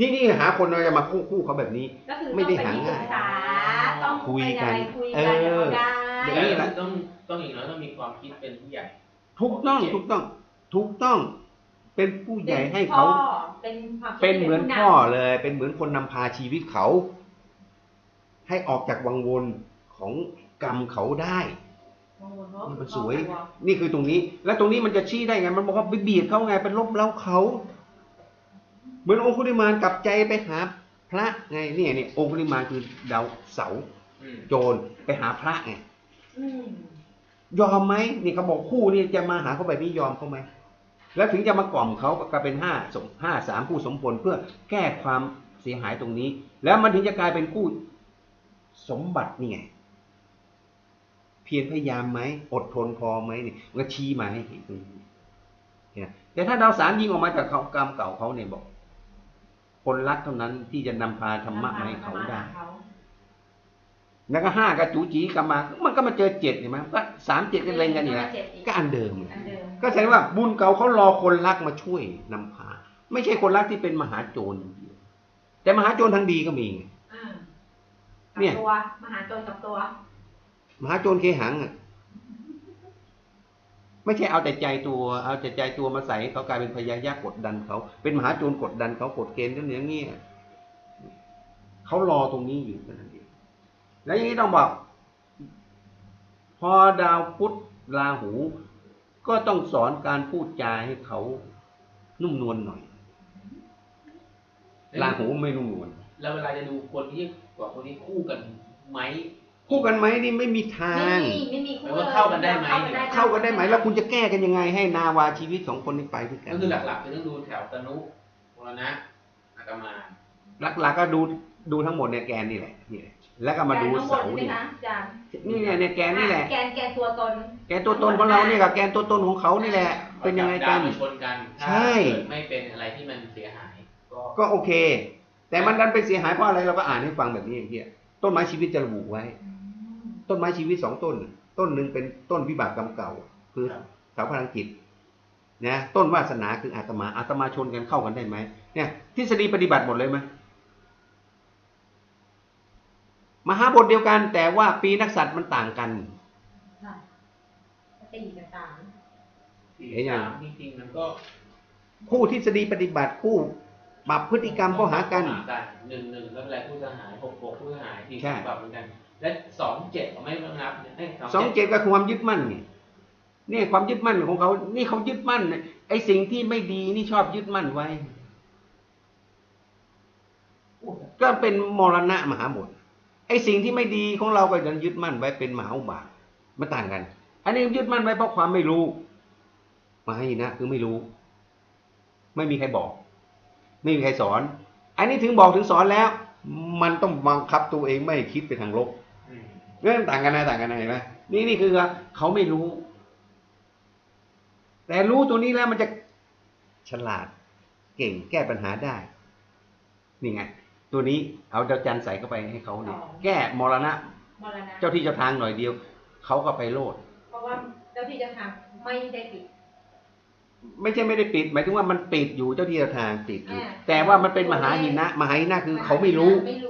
ที่นี่หาคนเราจะมาคู่คู่เขาแบบนี้ ก็คือไม่ได้ต้องหาเป็นที่ง่ายปรึกษาต้องคุยกันไปคุยกันเออได้อย่างแล้วนี้แหละต้องต้องอย่างน้อยต้องมีความคิดเป็นผู้ใหญ่ถูกต้องถูกต้องถูกต้อง เป็นผู้ใหญ่ให้เขาพ่อเป็นความคิดเป็นเหมือนผู้นำพ่อเลย เป็นเหมือนคนนำพาชีวิตเขา ให้ออกจากวังวนของกรรมเขาได้โอ้โหเนอะนี่มันสวยพ่อนี่คือตรงนี้ แล้วตรงนี้มันจะชี้ได้ไง มันบอกว่าไปเบียดเขาไงเป็นลบเล้าเขา เหมือนองคุลิมานกลับใจไปหาพระไงเนี่ยเนี่ยองคุลิมานคือดาวเสาร์อืมโจรไปหาพระไงอืมยอมไหมนี่เขาบอกคู่นี่จะมาหาเขาแบบนี้ยอมเขาไหมแล้วถึงจะมากล่อมเขาก็เป็นห้าสมห้าสามคู่สมผลเพื่อแก้ความเสียหายตรงนี้ แล้วมันถึงจะกลายเป็นคู่สมบัตินี่ไง เพียรพยายามไหมอดทนพอไหมนี่มันก็ชี้มาให้เห็นตรงนี้เห็นไหมแต่ถ้าดาวสามยิงออกมาจากเขากรรมเก่าเขาเนี่ยบอก คนรักเท่านั้นที่จะนำพาธรรมะมาให้เขาได้ แล้วก็ห้ากับจูจีกลับมา มันก็มาเจอเจ็ดเห็นไหมก็สามเจ็ดกันเล็งกันอีกแล้วเจ็ดอีกก็อันเดิมอันเดิม ก็แสดงว่าบุญเก่าเขารอคนรักมาช่วยนำพา ไม่ใช่คนรักที่เป็นมหาโจรอย่างเดียวแต่มหาโจรทางดีก็มีไงอ่าเนี่ยกับตัวมหาโจรกับตัว มหาโจรเคหังอะ ไม่ใช่เอาแต่ใจตัวเอาแต่ใจตัวมาใส่ให้เขากลายเป็นพยายากดดันเขา เป็นมหาโจรกดดันเขากดเกณฑ์กันอย่างนี้เขารอตรงนี้อยู่เท่านั้นเองแล้วอย่างนี้ต้องบอก พอดาวพุธราหู ก็ต้องสอนการพูดจาให้เขานุ่มนวลหน่อยราหูไม่นุ่มนวลแล้วเวลาจะดูคนที่กว่าคนที่คู่กันไหม คู่กันไหมนี่ไม่มีทาไม่งมีไม่มีคู่แล้วว่าเข้ากันได้ไหม เข้ากันได้ไหมแล้วคุณจะแก้กันยังไงให้นาวาชีวิตของคนนี้ไปด้วยกันก็คือหลักๆคือต้องดูแถวตนุมรณะอากามาหลักๆก็ดูดูทั้งหมดเนี่ยแกนนี่แหละนี่แหละแล้วก็มาดูเสานี่นี่นะอาจารย์นี่ไงเนี่ยแกนนี่แหละแกนแกนตัวตน แกนตัวตนของเราเนี่ยกับแกนตัวตนของเขานี่แหละ เป็นยังไงกันดาวมาชนกันถ้าใช่เกิดไม่เป็นอะไรที่มันเสียหายก็ก็โอเค แต่มันดันไปเสียหายเพราะอะไรเราก็อ่านให้ฟังแบบนี้อย่างเงี้ยต้นไม้ชีวิตจะระบุไว้ ต้นไม้ชีวิตสองต้น ต้นหนึ่งเป็นต้นวิบากกรรมเก่า คือเสาพลังจิตนะต้นวาสนาคืออาตมาอาตมาชนกันเข้ากันได้ไหมเนี่ยทฤษฎีปฏิบัติหมดเลยไหมมหาบทเดียวกันแต่ว่าปีนักสัตว์มันต่างกันค่ะตีกันต่างเห็นยังจริงๆมันก็คู่ทฤษฎีปฏิบัติคู่ปรับพฤติกรรมเข้าหากันหนึ่งหนึ่งแล้วเวลาผู้เสียหายหกหกผู้เสียหายที่ใช่ปรับเหมือนกัน และสองเจ็ดเขาไม่ต้องนับสองเจ็ดก็คือความยึดมั่นไงนี่ความยึดมั่นของเขานี่เขายึดมั่นไอ้สิ่งที่ไม่ดีนี่ชอบยึดมั่นไว้ ก็เป็นมรณะมหาบทไอ้สิ่งที่ไม่ดีของเราก็ยังยึดมั่นไว้เป็นมหาอุบาทมันต่างกัน อันนี้ยึดมั่นไว้เพราะความไม่รู้มหาหินะคือไม่รู้ ไม่มีใครบอก ไม่มีใครสอน อันนี้ถึงบอกถึงสอนแล้ว มันต้องบังคับตัวเองไม่คิดไปทางลบ เรื่องต่างกันนะต่างกันนะเห็นไหมนี่นี่คือเขาไม่รู้ แต่รู้ตัวนี้แล้วมันจะฉลาดเก่งแก้ปัญหาได้ นี่ไง ตัวนี้เอาดาวจันทร์ใส่เข้าไปให้เขาเนี่ยแก้มรณะมรณะ เจ้าที่เจ้าทางหน่อยเดียว เขาก็ไปโลด เพราะว่าเจ้าที่จะทำไม่ได้ปิด ไม่ใช่ไม่ได้ปิด หมายถึงว่ามันปิดอยู่เจ้าที่เจ้าทางปิดอยู่อ่าแต่ว่ามันเป็นมหาหินะ มหาหินะคือเขาไม่รู้ไม่รู้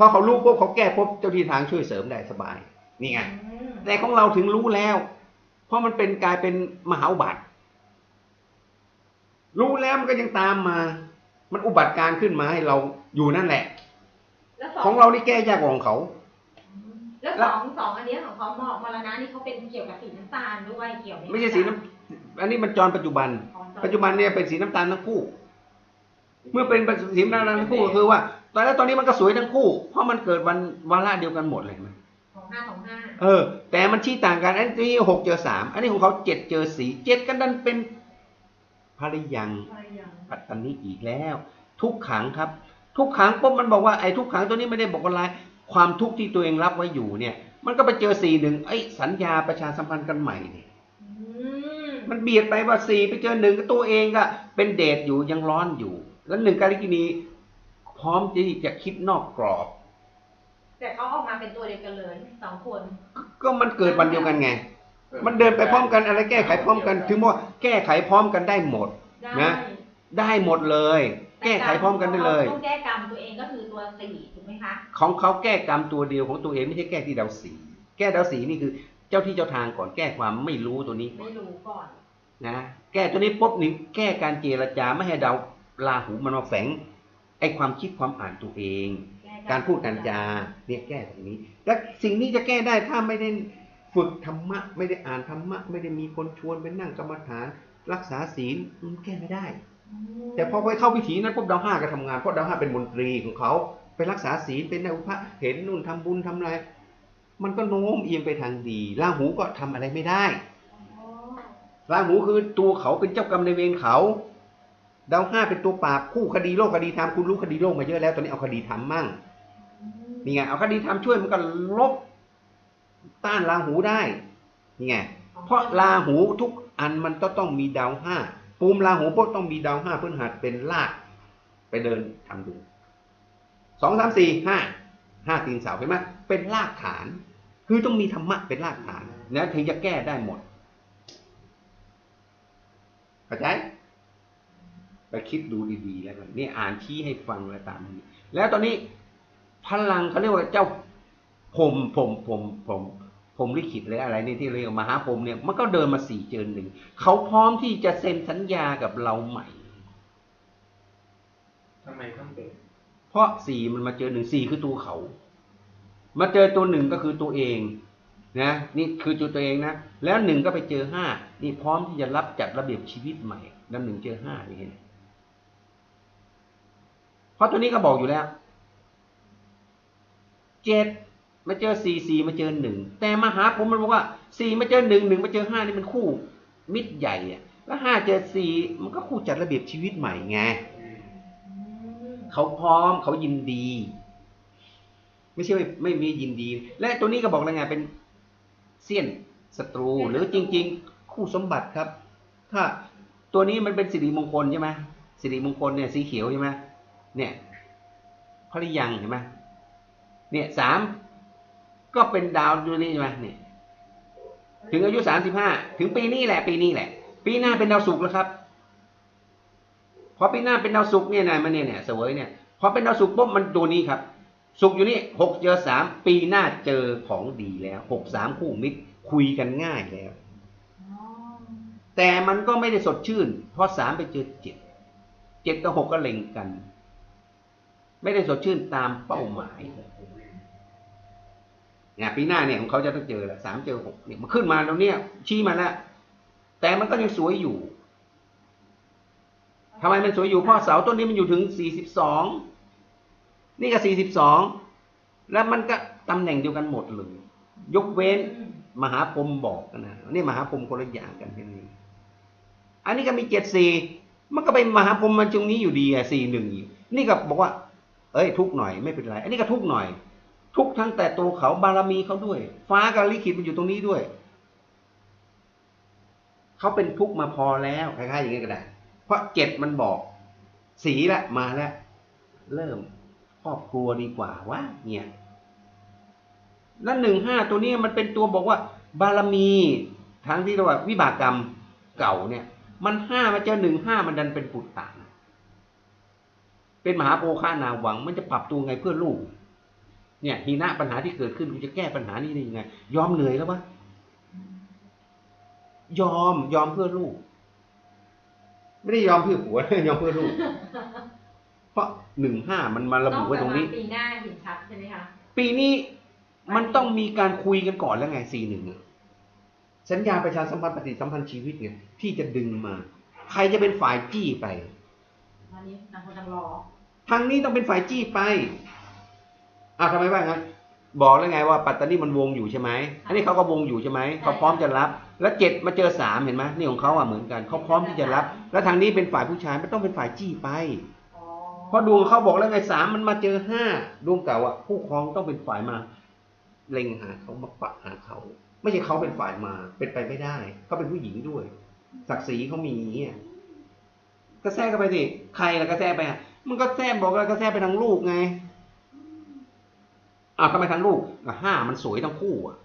พอเขารู้ปุ๊บเขาแก้ปุ๊บเจ้าที่ทางช่วยเสริมได้สบาย นี่ไงอืมแต่ของเราถึงรู้แล้ว เพราะมันเป็นกลายเป็นมหาอุบัติรู้แล้วมันก็ยังตามมา มันอุบัติการขึ้นมาให้เราอยู่นั่นแหละแล้วสของเรานี่แก้ยากกว่าของเขา แล้วสองสองอันเนี้ยของเขามมรณะนี่เขาเป็นเกี่ยวกับสีน้ำตาลด้วยเกี่ยวหไม่ใช่สีน้ำอันนี้มันจรปัจจุบันของจอปัจจุบันเนี่ยเป็นสีน้ำตาลทั้งคู่ เมื่อเป็นสีน้ำตาลทั้งคู่ก็คือว่า ตอนแรกตอนนี้มันก็สวยทั้งคู่ เพราะมันเกิดวันวาระเดียวกันหมดเลยเห็นไหมของห้าของห้าเออ แต่มันชี้ต่างกันอันนี้หกเจอสามอันนี้ของเขาเจ็ดเจอสีเจ็ดกันดันเป็นภริยังอะไรอย่างปัตตานีอีกแล้ว ทุกขังครับ ทุกขังปุ๊บมันบอกว่าไอ้ทุกขังตัวนี้ไม่ได้บอกว่าอะไรความทุกข์ที่ตัวเองรับไว้อยู่เนี่ย มันก็ไปเจอสี่หนึ่งไอ้ยสัญญาประชาสัมพันธ์กันใหม่เนี่ยอืมมันเบียดไปว่าสี่ไปเจอหนึ่งตัวเองก็เป็นเดทอยู่ยังร้อนอยู่ แล้วหนึ่งกาลิกินี พร้อมที่จะคิดนอกกรอบ แต่เขาออกมาเป็นตัวเดียวกันเลยสองคน ก็มันเกิดวันเดียวกันไง มันเดินไปพร้อมกันอะไรแก้ไขพร้อมกัน ถึงว่าแก้ไขพร้อมกันได้หมดได้นะได้หมดเลย แก้ไขพร้อมกันได้เลยต้องแก้กรรมตัวเองก็คือตัวสี่ถูกไหมคะของเขาแก้กรรมตัวเดียวของตัวเองไม่ใช่แก้ที่ดาวสีแก้ดาวสีนี่คือเจ้าที่เจ้าทางก่อนแก้ความไม่รู้ตัวนี้ก่อไม่นรู้ก่อนนะแก้ตัวนี้ปุ๊บนี่แก้การเจรจาไม่ให้ดาวราหูมันมาแฝง ไอความคิดความอ่านตัวเองแก้การพูดการจาเนี่ยแก้ตรงนี้ และสิ่งนี้จะแก้ได้ถ้าไม่ได้ฝึกธรรมะ ไม่ได้อ่านธรรมะ ไม่ได้มีคนชวนไปนั่งกรรมฐาน รักษาศีลมันแก้ไม่ได้อืมแต่พอไปเข้าพิธีนั้นปุ๊บดาวห้าก็ทำงานเพราะดาวห้าเป็นมนตรีของเขาไปรักษาศีลเป็นนายอุปะเห็นนู่นทำบุญทำอะไรมันก็โน้มเอียงไปทางดีราหูก็ทำอะไรไม่ได้อ๋อราหูคือตัวเขาเป็นเจ้ากรรมในายเวรเขา ดาวห้าเป็นตัวปราบคู่คดีโลกคดีธรรมคุณรู้คดีโลกมาเยอะแล้วตอนนี้เอาคดีธรรมมั่งมนี่ไงเอาคดีธรรมช่วยมันก็ลบต้านราหูได้นี่ไงเพราะราหูทุกอันมันต้องต้องมีดาวห้าปูมราหูปุ๊บต้องมีดาวห้าพฤหัสเป็นรากไปเดินทำดูสองสามสี่ห้าห้าตีนเสาเห็นไหมเป็นรากฐาน คือต้องมีธรรมะเป็นรากฐานนะถึงจะแก้ได้หมดเข้าใจ ไปคิดดูดีๆแล้วกันนี่อ่านชี้ให้ฟังแล้วตามนี้แล้วตอนนี้พลังเขาเรียกว่าเจ้าผมผมผมผมผมลิขิตเลยอะไรนี่ที่เรียกว่ามหาผมเนี่ยมันก็เดินมาสี่เจนหนึ่งเขาพร้อมที่จะเซ็นสัญญากับเราใหม่ทำไมต้องเป็นเพราะสี่มันมาเจอหนึ่งสี่คือตัวเขา มาเจอตัวหนึ่งก็คือตัวเองนะนี่คือจุดตัวเองนะแล้วหนึ่งก็ไปเจอห้านี่พร้อมที่จะรับจัดระเบียบชีวิตใหม่แล้วหนึ่งเจอห้านี่เห็นไหม เพราะตัวนี้ก็บอกอยู่แล้วเจ็ดมาเจอสี่สี่มาเจอหนึ่งแต่มาหาผมมันบอกว่าสี่มาเจอหนึ่งหนึ่งมาเจอห้านี่มันคู่มิตรใหญ่อะแล้วห้าเจอสี่มันก็คู่จัดระเบียบชีวิตใหม่ไงเขาพร้อมเขายินดี ไม่ใช่ไม่ไม่มียินดี และตัวนี้ก็บอกแล้วไงเป็นเสี้ยนศัตรู หรือจริง ๆ คู่สมบัติครับ ถ้าตัวนี้มันเป็นสิริมงคลใช่ไหมสิริมงคลเนี่ยสีเขียวใช่ไหม เนี่ยพริยังเห็นไหมเนี่ยสามก็เป็นดาวดวงนี้ใช่ไหมเนี่ยถึงอายุสามสิบห้าถึงปีนี้แหละ ปีนี้แหละ ปีหน้าเป็นดาวศุกร์แล้วครับพอปีหน้าเป็นดาวศุกร์เนี่ยนะมันเนี่ยเนี่ยเสวยเนี่ยพอเป็นดาวศุกร์ปุ๊บมันตัวนี้ครับศุกร์อยู่นี่หกเจอสามปีหน้าเจอของดีแล้วหกสามคู่มิตรคุยกันง่ายแล้ว แต่มันก็ไม่ได้สดชื่น เพราะสามไปเจอเจ็ดเจ็ดกับหกก็เล็งกัน ไม่ได้สดชื่นตามเป้าหมายเนี่ยปีหน้าเนี่ยของเขาจะต้องเจอละสามเจอหกเนี่ยมันขึ้นมาตรงเนี้ยชี้มาแล้วแต่มันก็ยังสวยอยู่ทำไมมันสวยอยู่เพราะเสาต้นนี้มันอยู่ถึง42นี่ก็42แล้วมันก็ตำแหน่งเดียวกันหมดเลย ยกเว้นมหาพรหมบอกกันนะนี่มหาพรหมคนละอย่างกันแค่นี้ อันนี้ก็มี74มันก็เป็นมหาพรหมมาตรงนี้อยู่ดีอะ41อยู่นี่ก็บอกว่า เอ้ย ทุกหน่อยไม่เป็นไร อันนี้ก็ทุกหน่อย ทุกทั้งแต่ตัวเขาบารมีเขาด้วย ฟ้ากับลิขิตมันอยู่ตรงนี้ด้วยเขาเป็นทุกข์มาพอแล้วคล้ายๆอย่างนี้ก็ได้ เพราะเจ็ดมันบอก สีละมาแล้วเริ่มครอบครัวดีกว่าวะเนี่ยแล้วหนึ่งห้าตัวนี้มันเป็นตัวบอกว่า บารมีทั้งที่เรียกว่าวิบากกรรมเก่าเนี่ย มันห้ามาเจอหนึ่งห้ามันดันเป็นปุตตะ เป็นมหาโภคานาหวัง มันจะปรับตัวไงเพื่อลูก เนี่ยทีนะปัญหาที่เกิดขึ้นมันจะแก้ปัญหานี้ได้ยังไง ยอมเหนื่อยแล้ววะยอมยอมเพื่อลูก ไม่ได้ยอมเพื่อผัวยอมเพื่อลูก เพราะหนึ่งห้ามันมาระบุไว้ตรงนี้ ปีหน้าเห็นชัดใช่ไหมคะปีนี้มันต้องมีการคุยกันก่อนแล้วไงสี่หนึ่งสัญญาประชาสัมพันธ์ปฏิสัมพันธ์ชีวิตไงที่จะดึงมา ใครจะเป็นฝ่ายจี้ไป วันนี้นางคนนางรอ ทางนี้ต้องเป็นฝ่ายจี้ไปอ้าวทำไมว่างั้นบอกแล้วไงว่าปัตตานีมันวงอยู่ใช่ไหมอันนี้เขาก็วงอยู่ใช่ไหมเขาพร้อมจะรับ แล้วเจ็ดมาเจอสามเห็นไหมนี่ของเขาอะเหมือนกันเขาพร้อมที่จะรับ แล้วทางนี้เป็นฝ่ายผู้ชายไม่ต้องเป็นฝ่ายจี้ไปอ๋อเพราะดวงเขาบอกแล้วไงสามมันมาเจอห้าดวงเก่าอะผู้ครองต้องเป็นฝ่ายมา เล็งหาเขามาปะหาเขา ไม่ใช่เขาเป็นฝ่ายมาเป็นไปไม่ได้เขาเป็นผู้หญิงด้วย ศักดิ์ศรีเขามีเนี่ย ก็แทรกเข้าไปสิใครล่ะก็แทรกไปอะมันก็แทรกบอกแล้วก็แทรกไปทางลูกไงอ้าวทำไมทางลูกอะห้ามันสวยทั้งคู่อะ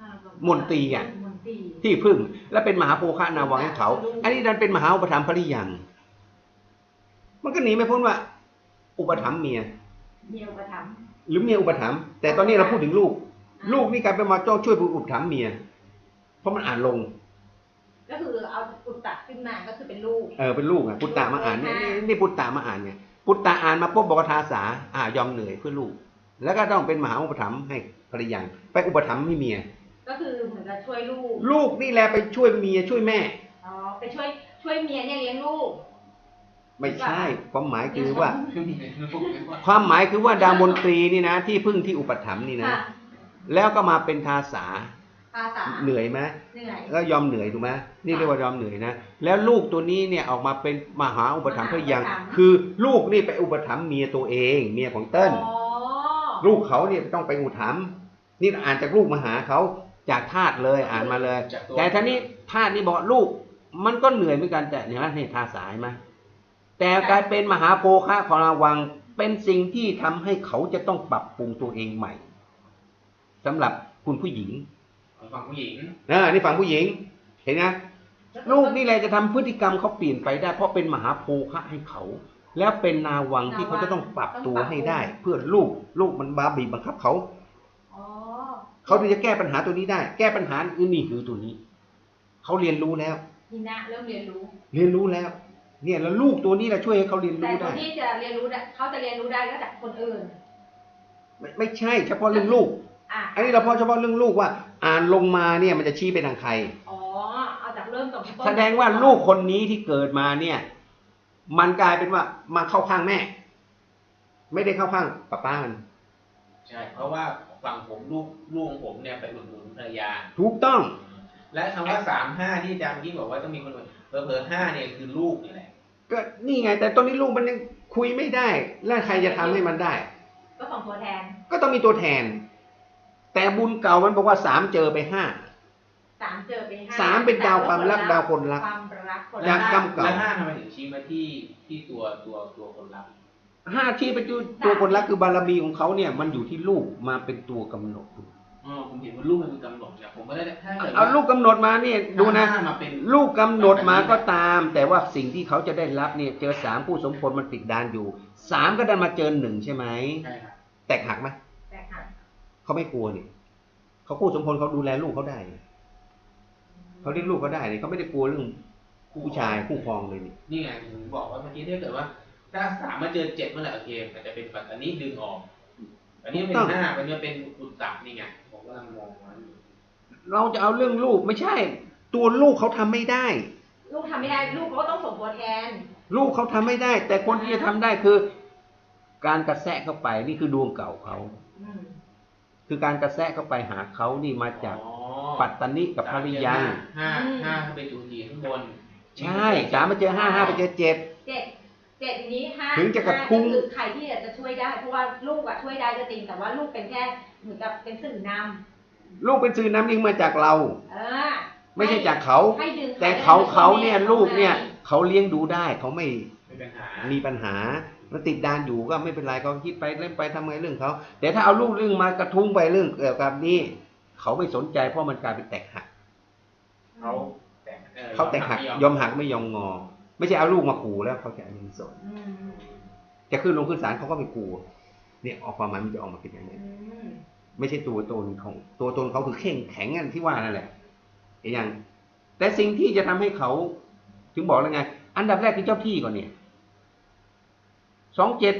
อ่ามนตรีอะมนตรีที่พึ่ง และเป็นมหาโภคานาวังให้เขา อันนี้ดันเป็นมหาอุปถัมภ์ภริยัง มันก็หนีไม่พ้นว่า อุปถัมภ์เมียเมียอุปถัมภ์หรือเมียอุปถัมภ์แต่ตอนนี้เราพูดถึงลูก ลูกนี่กลายเป็นมาจ้องช่วยอุปถัมภ์เมีย เพราะมันอ่านลง ก็คือเอาอุตตะขึ้นมาก็คือเป็นลูก เออเป็นลูกอะปุตตะมาอ่านเนี่ยอ่านี่นี่ปุตตะมาอ่านไงปุตตะอ่านมาปุ๊บบอกว่าทาสาอ่ายอมเหนื่อยเพื่อลูก แล้วก็ต้องเป็นมหาอุปถัมภ์ให้ภรรยาไปอุปถัมภ์ให้เมีย ก็คือเหมือนกับช่วยลูกลูกนี่แหละไปช่วยเมียช่วยแม่ อ๋อไปช่วยช่วยเมียเนี่ยเลี้ยงลูก ไม่ใช่ความหมายคือว่าคือมีลูกเลยว่าความหมายคือว่าดาวมนตรีนี่นะ ที่พึ่งที่อุปถัมภ์นี่นะ ค่ะ แล้วก็มาเป็นทาสา ภาษาเหนื่อยไหมเหนื่อยก็ยอมเหนื่อยถูกไหมนี่เรียกว่ายอมเหนื่อยนะ แล้วลูกตัวนี้เนี่ยออกมาเป็นมหาอุปถัมภ์เพื่อยัง คือลูกนี่ไปอุปถัมภ์เมียตัวเอง เมียของเติ้ลอ๋อลูกเขาเนี่ยต้องไปอุปถัมภ์นี่อ่านจากลูกมาหาเขาจากทาสเลยอ่านมาเลยจากตัวแต่ท่านี้ทาสนี่บอกลูก มันก็เหนื่อยเหมือนกันแต่เนี่ยนี่ทาสายมาแต่กลายเป็นมหาโภคะของราวังเป็นสิ่งที่ทำให้เขาจะต้องปรับปรุงตัวเองใหม่สำหรับคุณผู้หญิง ฝั่งผู้หญิงนะนี่ฝั่งผู้หญิง เห็นไหมลูกนี่แหละจะทำพฤติกรรมเขาเปลี่ยนไปได้ เพราะเป็นมหาโภคะให้เขา แล้วเป็นนาวังที่เขาจะต้องปรับตัวให้ได้ เพื่อลูกลูกมันบาบีบบังคับเขาอ๋อเขาถึงจะแก้ปัญหาตัวนี้ได้ แก้ปัญหาอื่นนี่คือตัวนี้เขาเรียนรู้แล้วทีนะเริ่มเรียนรู้ เรียนรู้แล้ว เนี่ยแล้วลูกตัวนี้แหละช่วยให้เขาเรียนแต่รู้คนได้ที่จะเรียนรู้ได้เขาจะเรียนรู้ได้ก็จากคนอื่น ไม่ไม่ใช่ เฉพาะเรื่องลูกอะอันนี้เราพอเฉพาะเรื่องลูกว่า อ่านลงมาเนี่ยมันจะชี้ไปทางใคร อ๋อ เอาจากเริ่มต้นแสดงว่าลูกคนนี้ที่เกิดมาเนี่ย มันกลายเป็นว่ามาเข้าข้างแม่ ไม่ได้เข้าข้างป้าป้ามันใช่ เพราะว่าฝั่งผมลูกลูกของผมเนี่ยไปอุดหนุนภรรยา ถูกต้อง และคำว่าสามห้าที่อาจารย์ที่บอกว่าต้องมีคนอื่นเผลอๆห้าเนี่ยคือลูกนี่แหละ ก็นี่ไง แต่ตอนนี้ลูกมันยังคุยไม่ได้ แล้วใครจะทำให้มันได้ ก็ส่งตัวแทน ก็ต้องมีตัวแทน แต่บุญเก่ามันบอกว่าสามเจอไปห้าสามเจอไปห้าสามเป็นดาวความรักดาวคนรักความรักคนอยากรักกำเก่าแล้วห้าทำไมถึงชี้มาที่ที่ตัวตัวตัวคนรับห้าที่เป็นตัวตัวคนรักคือบารมีของเขาเนี่ย มันอยู่ที่ลูกมาเป็นตัวกำหนดอ๋อผมเห็นว่าลูกมันเป็นกำหนดเนี่ยผมก็ได้ถ้าเกิดเอาลูกกำหนดมาเนี่ยดูนะห้ามาเป็นลูกกำหนดมาก็ตาม แต่ว่าสิ่งที่เขาจะได้รับเนี่ย เจอสามผู้สมผลมันติดดานอยู่สามก็ดันมาเจอหนึ่งใช่ไหมใช่ครับแตกหักไหมแต่ค่ะ เขาไม่กลัวนี่เขาคู่สมพลเขาดูแลลูกเขาได้นี่เขาเลี้ยงลูกเขาได้นี่เขาไม่ได้กลัวเรื่องผู้ชายคู่ครองเลยนี่นี่ไงผมบอกว่าเมื่อกี้ถ้าเกิดว่า ถ้าสามมาเจอเจ็ดเมื่อไหร่โอเคมันจะเป็นปัตตานีดึงออกอันนี้เป็นห้าอันนี้เป็นอุตสาหนี่ไงผมกำลังมองว่าอยู่เราจะเอาเรื่องลูกไม่ใช่ ตัวลูกเขาทำไม่ได้ ลูกทำไม่ได้ ลูกเขาก็ต้องส่งตัวแทน ลูกเขาทำไม่ได้ แต่คนที่จะทำได้คือ การกระแสะเข้าไปนี่คือดวงเก่าเขาอืม คือการกระแสะเข้าไปหาเขานี่มาจากอ๋อปัตตานีกับภริยังห้าห้าเข้าไปจูจีข้างบน ใช่สามมาเจอห้าห้าไปเจอเจ็ดเจ็ดเจ็ดทีนี้ห้าถึงจะกระทุ้งห้าคือใครที่จะช่วยได้เพราะว่าลูกอะช่วยได้ก็จริงแต่ว่าลูกเป็นแค่เหมือนกับเป็นสื่อนำลูกเป็นสื่อน้ำนิ่งมาจากเราเออไม่ใช่จากเขาให้ดึงแต่เขาเขาเนี่ยลูกเนี่ยเขาเลี้ยงดูได้เขาไม่ไม่เป็นปัญหา มีปัญหามันติดดานอยู่ก็ไม่เป็นไรก็คิดไปเล่นไปทำไงเรื่องเขาแต่ถ้าเอาลูกเรื่องมากระทุ้งไปเรื่องเกี่ยวกับนี้เขาไม่สนใจเพราะมันกลายเป็นแตกหักเขาแต่งออเขาแตกหักยอมหักไม่ยอมงอ ไม่ใช่เอาลูกมาขู่แล้วเขาจะยังสนอืมจะขึ้นลงขึ้นศาลเขาก็ไม่กลัวเนี่ยออกความหมายมันจะออกมาเป็นอย่างนี้อืมไม่ใช่ตัวตนของตัวตนเขาคือเข่งแข็งอันที่ว่านั่นแหละเห็นยังแต่สิ่งที่จะทำให้เขา ถึงบอกแล้วไง อันดับแรกคือเจ้าที่ก่อนเนี่ย สองเจ็ด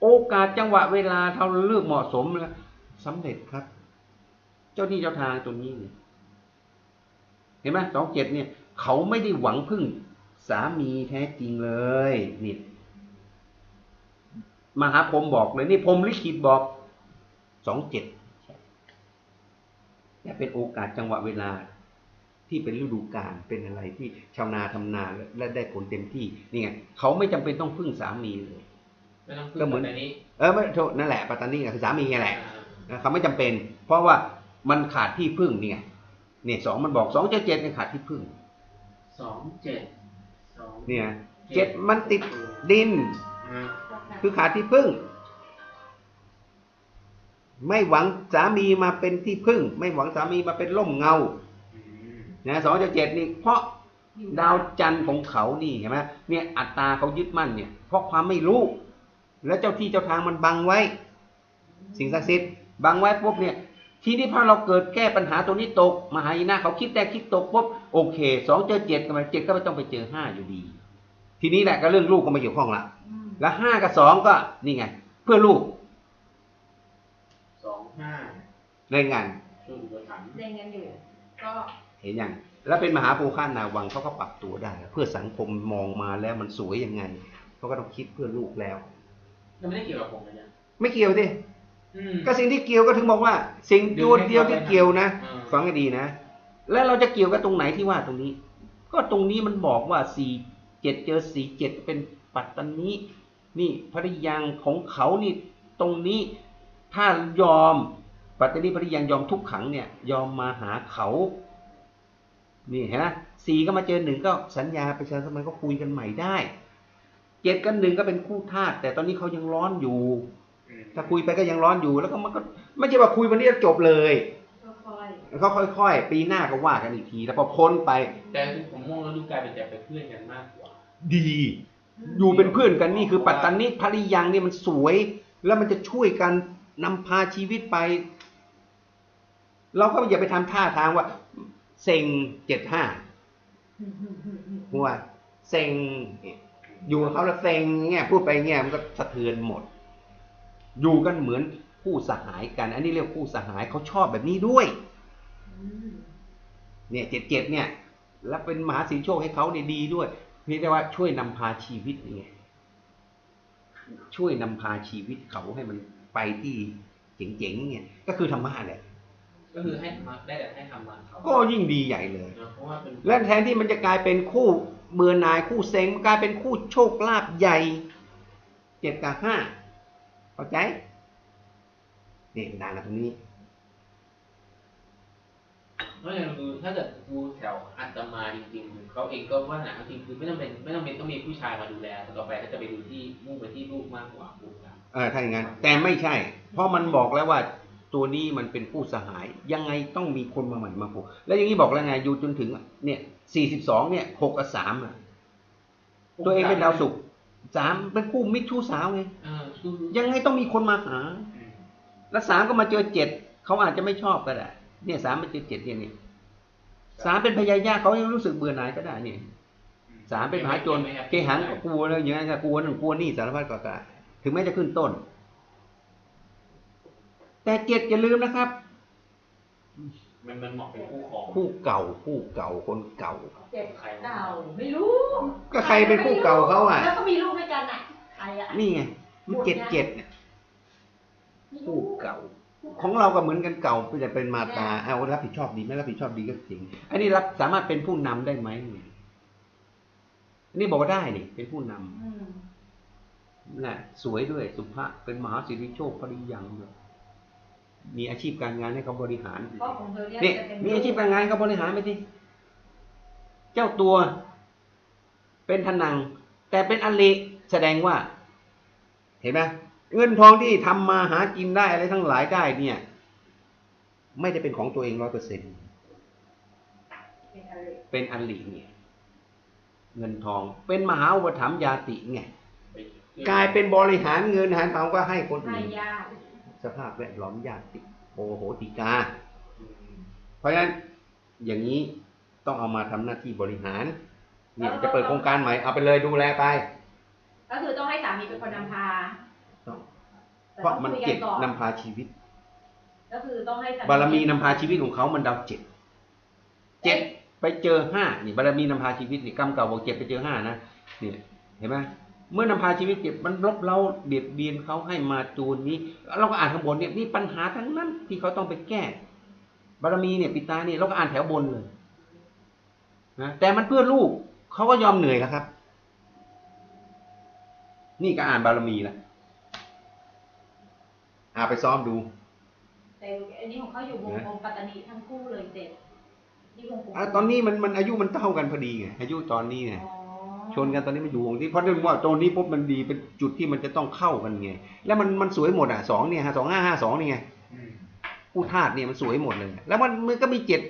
โอกาสจังหวะเวลาเราเลือกเหมาะสมแล้วสำเร็จครับ เจ้าที่เจ้าทางตัวนี้เนี่ยเห็นไหมสองเจ็ดเนี่ย เขาไม่ได้หวังพึ่งสามีแท้จริงเลยนี่มหาพรหมบอกเลยนี่พรหมลิขิตบอกสองเจ็ดแต่เป็นโอกาสจังหวะเวลา ที่เป็นฤดูกาลเป็นอะไรที่ชาวนาทำนาและได้ผลเต็มที่นี่ไงเขาไม่จำเป็นต้องพึ่งสามีเลย ไม่ต้องพึ่งก็เหมือน ปัตตานีเออไม่โทษนั่นแหละปัตตานีคือสามีไงแหละอ่านะเขาไม่จำเป็น เพราะว่ามันขาดที่พึ่งนี่ไงเนี่ยสองมันบอกสองเจ็ดเจ็ดเนี่ยขาดที่พึ่ง สองเจ็ดสองเนี่ยเจ็ดมันติดดิน อ่าคือขาดที่พึ่ง ไม่หวังสามีมาเป็นที่พึ่ง ไม่หวังสามีมาเป็นร่มเงาอืมนะสองเจ็ดเจ็ดนี่เพราะอยู่ดาวจันทร์ของเขานี่เห็นไหมเนี่ยอัตตาเขายึดมั่นเนี่ยเพราะความไม่รู้ แล้วเจ้าที่เจ้าทางมันบังไว้ สิ่งศักดิ์สิทธิ์บังไว้ปุ๊บเนี่ย ทีนี้พอเราเกิดแก้ปัญหาตัวนี้ตกมหายนะเขาคิดแต่คิดตกปุ๊บโอเคสองเจอเจ็ดกันมาเจ็ดก็ไม่ต้องไปเจอห้าอยู่ดี ทีนี้แหละก็เรื่องลูกก็ไม่เกี่ยวข้องละอืมแล้วห้ากับสองก็นี่ไง เพื่อลูกสองห้าในงานช่วยอุปถัมภ์เรียนกันอยู่ก็เห็นยังแล้วเป็นมหาภูคานาวังเขาก็ปรับตัวได้ เพื่อสังคมมองมาแล้วมันสวยยังไงเขาก็ต้องคิดเพื่อลูกแล้ว มันไม่ได้เกี่ยวกับผมนะเนี่ยไม่เกี่ยวดิอืม ก็สิ่งที่เกี่ยวก็ถึงบอกว่า สิ่งดึงตัวให้เดียวที่เข้าไปเกี่ยวนะอืมฟังให้ดีนะ แล้วเราจะเกี่ยวกับตรงไหนที่ว่าตรงนี้ ก็ตรงนี้มันบอกว่าสี่เจ็ดเจอสี่เจ็ดเป็นปัตตานีนี่ภริยังของเขานี่ตรงนี้ถ้ายอมปัตตานีภริยังยอมทุกขังเนี่ย ยอมมาหาเขา นี่เห็นไหมสี่ก็มาเจอหนึ่งก็สัญญาประชาสัมพันธ์ก็คุยกันใหม่ได้ เจ็ดกับหนึ่งก็เป็นคู่ธาตุแต่ตอนนี้เขายังร้อนอยู่อืมถ้าคุยไปก็ยังร้อนอยู่ แล้วก็มันก็ไม่ใช่ว่าคุยวันนี้แล้วจบเลยค่อยเขาค่อยๆ ปีหน้าก็ว่ากันอีกที แล้วพอพ้นไป แต่ผมมองแล้วดูกลายเป็นแต่เป็นเพื่อนกันมากกว่า ดีๆอยู่เป็นเพื่อนกันนี่คือปัตตานีภริยังนี่มันสวย แล้วมันจะช่วยกันนำพาชีวิตไป เราก็อย่าไปทำท่าทางว่า เซ็งเจ็ดห้าอืมอืมอืมอืมหัวเซ็ง อยู่กับเขาแล้วเซ็งเงี้ยพูดไปเงี้ยมันก็สะเทือนหมด อยู่กันเหมือนคู่สหายกัน อันนี้เรียกคู่สหายเขาชอบแบบนี้ด้วยอืมเนี่ยเจ็ดเจ็ดเนี่ย แล้วเป็นมหาสิงโชคให้เขาเนี่ยดีด้วยนี่แต่ว่าช่วยนำพาชีวิตไงช่วยนำพาชีวิตเขาให้มันไปที่เจ๋งๆเนี่ย ก็คือธรรมะแหละก็คือให้มาได้แต่ให้ทำมาเขาก็ยิ่งดีใหญ่เลยนะเพราะว่าเป็นและแทนที่มันจะกลายเป็นคู่ เบื่อหน่ายคู่เซ็งมันกลายเป็นคู่โชคลาภใหญ่เจ็ดกับห้าเข้าใจนี่ต่างกันตรงนี้เพราะอย่างดูถ้าเกิดดูแถวอัตมาจริงๆเขาเองก็ว่าหนาจริงคือไม่ต้องเป็นไม่ต้องเป็นต้องมีผู้ชายมาดูแลแต่ต่อไปเขาจะไปดูที่มุ่งไปที่ลูกมากกว่าลูกนะเออถ้าอย่างนั้นแต่ไม่ใช่ เพราะมันบอกแล้วว่า ตัวนี้มันเป็นผู้สหาย ยังไงต้องมีคนมาใหม่มาผูกแล้วอย่างนี้บอกแล้วไงอยู่จนถึงเนี่ยสี่สิบสองเนี่ยหกกับสามอะตัวเองเป็นดาวศุกร์สามเป็นคู่มิตรชู้สาวไงยังไงต้องมีคนมาหา แล้วสามก็มาเจอเจ็ดเขาอาจจะไม่ชอบก็ได้เนี่ยสามมาเจอเจ็ดเนี่ยนี่สามเป็นพยายาเขายังรู้สึกเบื่อหน่ายก็ได้เนี่ยสามเป็นมหาโจรเกหังก็กลัวแล้วอย่างนั้นก็กลัวนั่นกลัวนี่สารพัดก็ได้ถึงแม้จะขึ้นต้น แต่เจ็ดอย่าลืมนะครับ มันมันเหมาะเป็นคู่ครองคู่เก่าคู่เก่าคนเก่า เจ็บใครเก่าไม่รู้ก็ใครเป็นคู่เก่าเขาอะ แล้วก็มีลูกด้วยกันอะใครอะนี่ไงมันเจ็ดเจ็ดเนี่ยไม่คู่รู้เก่า ของเราก็เหมือนกันเก่าจะเป็นมาตาเอารับผิดชอบดีไหมรับผิดชอบดีก็จริงอันนี้รับสามารถเป็นผู้นำได้ไหมเนี่ยอันนี้บอกว่าได้นี่เป็นผู้นำอืม น่ะสวยด้วยสุภาพเป็นมหาสิริโชคปริยังด้วย มีอาชีพการงานให้เขาบริหารเพราะของเธอเนี่ยนี่จะเป็นมีอาชีพการงานให้เขาบริหารไปสิเจ้าตัว เป็นทนัง แต่เป็นอลิแสดงว่า เห็นไหมเงินทองที่ทำมาหากินได้อะไรทั้งหลายได้เนี่ย ไม่ได้เป็นของตัวเองร้อยเปอร์เซ็นเป็นอะไรเป็นอลิเนี่ย เงินทองเป็นมหาอุปถัมภ์ยาติไงไปกลายเป็นบริหารเงินหารทองก็ให้คนให้อื่นญาติ สภาพแวดล้อมญาติโอโหติกาอืมเพราะฉะนั้นอย่างนี้ต้องเอามาทำหน้าที่บริหาร เนี่ยจะเปิดโครงการใหม่เอาไปเลยดูแลไป ก็คือต้องให้สามีเป็นคนนำพาต้องแต่เพราะต้องมันคุยกัเจ็ดก่อนนำพาชีวิต ก็คือต้องให้สบารมีนำพาชีวิตของเขามันดาวเจ็ดเจ็ดไปเจอห้านี่บารมีนำพาชีวิตนี่กรรมเก่าบอกเจ็ดไปเจอห้านะเนี่ยเห็นไหม เมื่อนำพาชีวิตเจ็บมันลบเราเบียดเบียนเขาให้มาจูนนี้ เราก็อ่านข้างบนเนี่ยนี่ปัญหาทั้งนั้นที่เขาต้องไปแก้ บารมีเนี่ยปิตาเนี่ยเราก็อ่านแถวบนเลยนะแต่มันเพื่อลูกเขาก็ยอมเหนื่อยแล้วครับ นี่ก็อ่านบารมีแล้วอ่าไปซ้อมดูแต่อันนี้ของเขาอยู่วงกลมปัตตานีทั้งคู่เลยเจ็ดนี่วงกลมอะตอนนี้มันมันอายุมันเท่ากันพอดีไงอายุตอนนี้เนี่ยอ๋อ ชนกันตอนนี้มันอยู่วงที่เพราะเรื่องว่าตัวนี้ปุ๊บมันดีเป็นจุดที่มันจะต้องเข้ากันไงแล้วมันมันสวยหมดอะสองเนี่ยฮะสองห้าห้าสองนี่ไงอืมผู้ธาตุเนี่ยมันสวยหมดเลย แล้วมันมันก็มีเจ็ด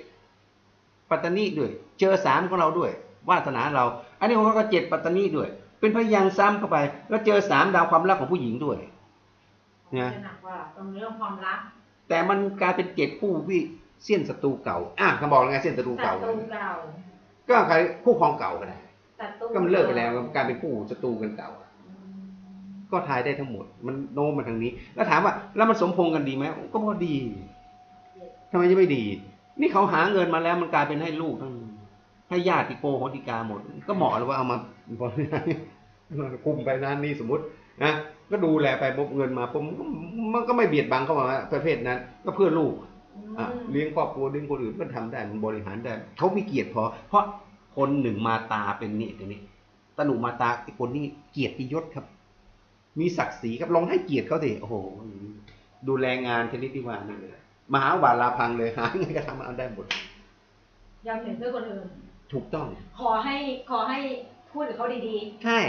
ปัตตานีด้วย เจอสามของเราด้วยวาสนาเรา อันนี้ของเขาก็เจ็ดปัตตานีด้วย เป็นพยังค์ซ้ำเข้าไป แล้วเจอสามดาวความรักของผู้หญิงด้วยนะจะหนักกว่าตรงเรื่องความรัก แต่มันกลายเป็นเจ็ดคู่พี่เสี้ยนศัตรูเก่า อะเขาบอกแล้วไงเสี้ยนศัตรูศัเก่าตรูเก่า ก็ใครคู่ครองเก่าก็ได้ ศัตรูก็มันเลิกไปแล้วกลายเป็นคู่ศัตรูกันเก่าอืมก็ทายได้ทั้งหมด มันโน้มมาทางนี้ แล้วถามว่า แล้วมันสมพงษ์กันดีไหมก็พอดีทำไมจะไม่ดี นี่เขาหาเงินมาแล้วมันกลายเป็นให้ลูกทั้งให้ญาติโกโหติกาหมด ก็เหมาะเลยว่าเอามาบริหารคุมไปนั้นนี่สมมตินะก็ดูแลไปปุ๊บเงินมาปุ๊บมันก็ไม่เบียดบังเข้ามาประเภทนั้น ก็เพื่อลูกอะอืมเลี้ยงครอบครัวเลี้ยงคนอื่นก็ทำได้มันบริหารได้เขามีเกียรติพอ เพราะ คนหนึ่งมาตาเป็นนี่ตัวนี้ตนุมาตาไอ้คนนี้เกียรติยศครับ มีศักดิ์ศรีครับลองให้เกียรติเขาสิโอ้โห ดูแลงานชนิดที่ว่านี่เลยมหาวาลาพังเลยหาไงก็ทำเอาได้หมดยอมเห็นเพื่อคนอื่นถูกต้อง ขอให้ขอให้พูดกับเขาดีใช่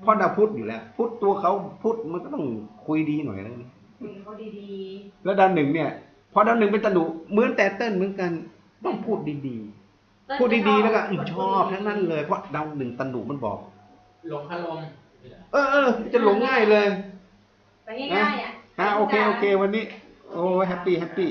เพราะดาวพุธอยู่แล้วพุธตัวเขาพุธมันก็ต้องคุยดีหน่อยแล้วนะๆคุยกับเขาดีแล้วดาวหนึ่งเนี่ย พอดาวหนึ่งเป็นตนุเหมือนแต่เต้นเหมือนกัน ต้องพูดดีๆๆ พูดดีๆแล้วก็อืมคนชอบทั้งนั้นเลยเพราะดาวหนึ่งตนุมันบอก หลงคารมเออเออจะหลงง่ายเลย แต่ง่ายๆอะฮะโอเคโอเค วันนี้ โอ้แฮปปี้แฮปปี้